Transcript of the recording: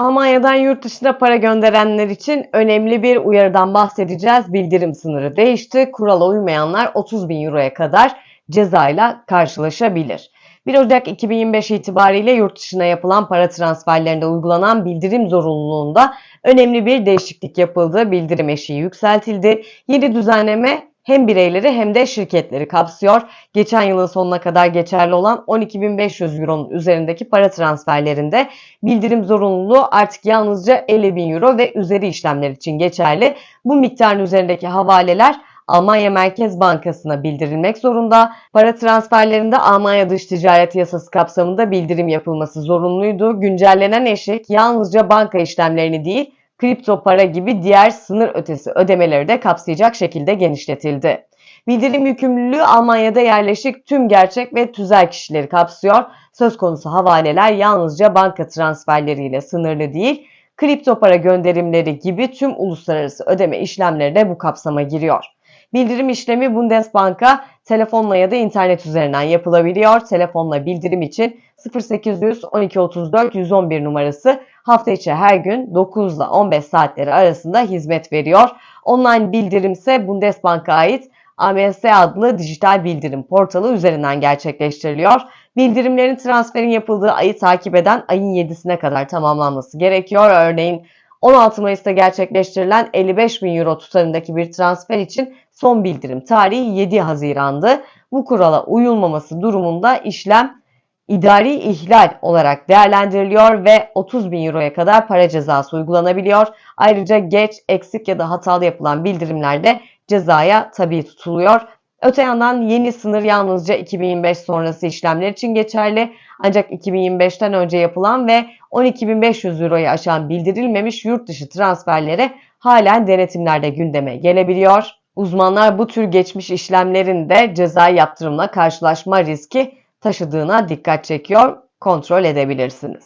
Almanya'dan yurt dışına para gönderenler için önemli bir uyarıdan bahsedeceğiz. Bildirim sınırı değişti. Kurala uymayanlar 30 bin euroya kadar cezayla karşılaşabilir. 1 Ocak 2025 itibariyle yurt dışına yapılan para transferlerinde uygulanan bildirim zorunluluğunda önemli bir değişiklik yapıldı. Bildirim eşiği yükseltildi. Yeni düzenleme hem bireyleri hem de şirketleri kapsıyor. Geçen yılın sonuna kadar geçerli olan 12.500 euronun üzerindeki para transferlerinde bildirim zorunluluğu artık yalnızca 50.000 euro ve üzeri işlemler için geçerli. Bu miktarın üzerindeki havaleler Almanya Merkez Bankası'na bildirilmek zorunda. Para transferlerinde Almanya Dış Ticaret Yasası kapsamında bildirim yapılması zorunluydu. Güncellenen eşik yalnızca banka işlemlerini değil, kripto para gibi diğer sınır ötesi ödemeleri de kapsayacak şekilde genişletildi. Bildirim yükümlülüğü Almanya'da yerleşik tüm gerçek ve tüzel kişileri kapsıyor. Söz konusu havaleler yalnızca banka transferleriyle sınırlı değil, kripto para gönderimleri gibi tüm uluslararası ödeme işlemleri de bu kapsama giriyor. Bildirim işlemi Bundesbank'a telefonla ya da internet üzerinden yapılabiliyor. Telefonla bildirim için 0800 1234 111 numarası hafta içi her gün 9 ile 15 saatleri arasında hizmet veriyor. Online bildirim ise Bundesbank'a ait AMS adlı dijital bildirim portalı üzerinden gerçekleştiriliyor. Bildirimlerin transferin yapıldığı ayı takip eden ayın 7'sine kadar tamamlanması gerekiyor. Örneğin 16 Mayıs'ta gerçekleştirilen 55 bin euro tutarındaki bir transfer için son bildirim tarihi 7 Haziran'dı. Bu kurala uyulmaması durumunda işlem idari ihlal olarak değerlendiriliyor ve 30 bin euroya kadar para cezası uygulanabiliyor. Ayrıca geç, eksik ya da hatalı yapılan bildirimlerde cezaya tabi tutuluyor. Öte yandan yeni sınır yalnızca 2025 sonrası işlemler için geçerli. Ancak 2025'ten önce yapılan ve 12.500 euroyu aşan bildirilmemiş yurt dışı transferlere halen denetimlerde gündeme gelebiliyor. Uzmanlar bu tür geçmiş işlemlerin de cezai yaptırımla karşılaşma riski taşıdığına dikkat çekiyor. Kontrol edebilirsiniz.